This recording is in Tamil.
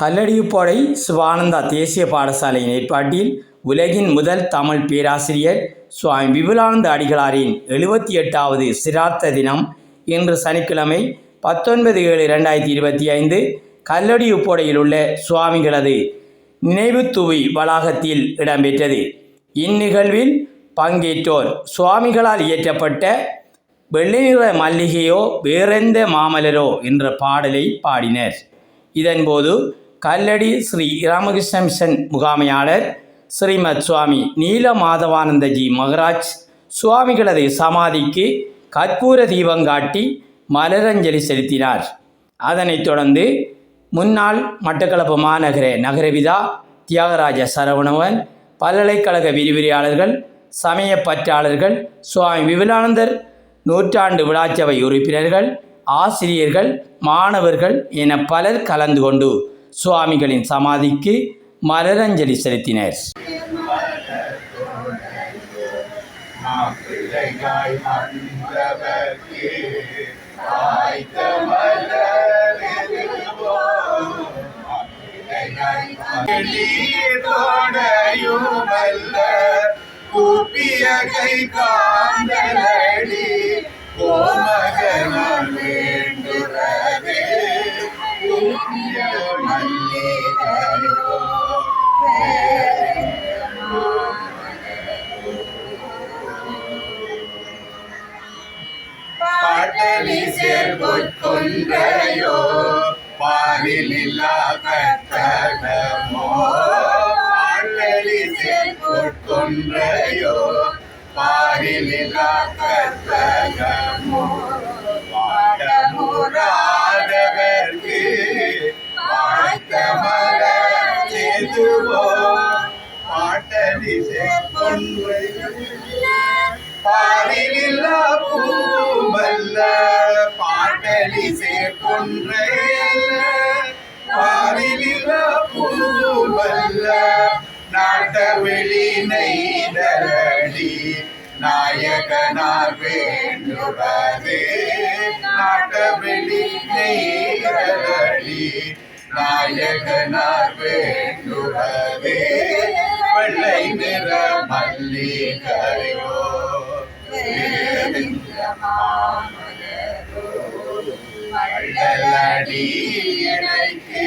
கல்லடியுப்பாடை சிவானந்தா தேசிய பாடசாலையின் ஏற்பாட்டில் உலகின் முதல் தமிழ் பேராசிரியர் சுவாமி விபுலானந்த அடிகளாரின் எழுபத்தி எட்டாவது சிரார்த்த தினம் இன்று சனிக்கிழமை பத்தொன்பது ஏழு ரெண்டாயிரத்தி இருபத்தி ஐந்து கல்லடியுப்போடையில் உள்ள சுவாமிகளது நினைவுத்துவி வளாகத்தில் இடம்பெற்றது. இந்நிகழ்வில் பங்கேற்றோர் சுவாமிகளால் இயற்றப்பட்ட வெள்ளை நிற மல்லிகையோ வேறெந்த மாமலரோ என்ற பாடலை பாடினர். இதன்போது கல்லடி ஸ்ரீ ராமகிருஷ்ண மிஷன் முகாமையாளர் ஸ்ரீமத் சுவாமி நீல மாதவானந்தஜி மகராஜ் சுவாமிகளது சமாதிக்கு கற்பூர தீபம் காட்டி மலரஞ்சலி செலுத்தினார். அதனைத் தொடர்ந்து முன்னாள் மட்டக்களப்பு மாநகர நகரவிதா தியாகராஜ சரவணவன் பல்கலைக்கழக விரிவுரையாளர்கள் சமய பற்றாளர்கள் சுவாமி விபுலானந்தர் நூற்றாண்டு விழாச்சபை உறுப்பினர்கள் ஆசிரியர்கள் மாணவர்கள் என பலர் கலந்து கொண்டு சுவாமிகளின் சமாதிக்கு மலரஞ்சலி செலுத்தினர். கூப்பிய கை காந்தலடி கோமகனார் பாட்டலி சேர்பொற்கொன்றையோ பாரிலில்லா கட்டடமோ பாட்டலி சேர்பொற்கொன்றையோ பாரிலில்லா கட்டடமோ மலர் பாட்டலி சேர்பொன்றையோ பாரிலில்லா பாட்டலி சேர்க்கொன்றையல்ல பாரிலில்லா பூமல்ல நாட்ட வெளி நெய்தலடி நாயகனார் வேண்டுவதே நாட்ட வெளி நெய்தலடி நாயகனார் வேண்டுவதே. வெள்ளை நிற மல்லிகையோ வள்ளலடி இணைக்கு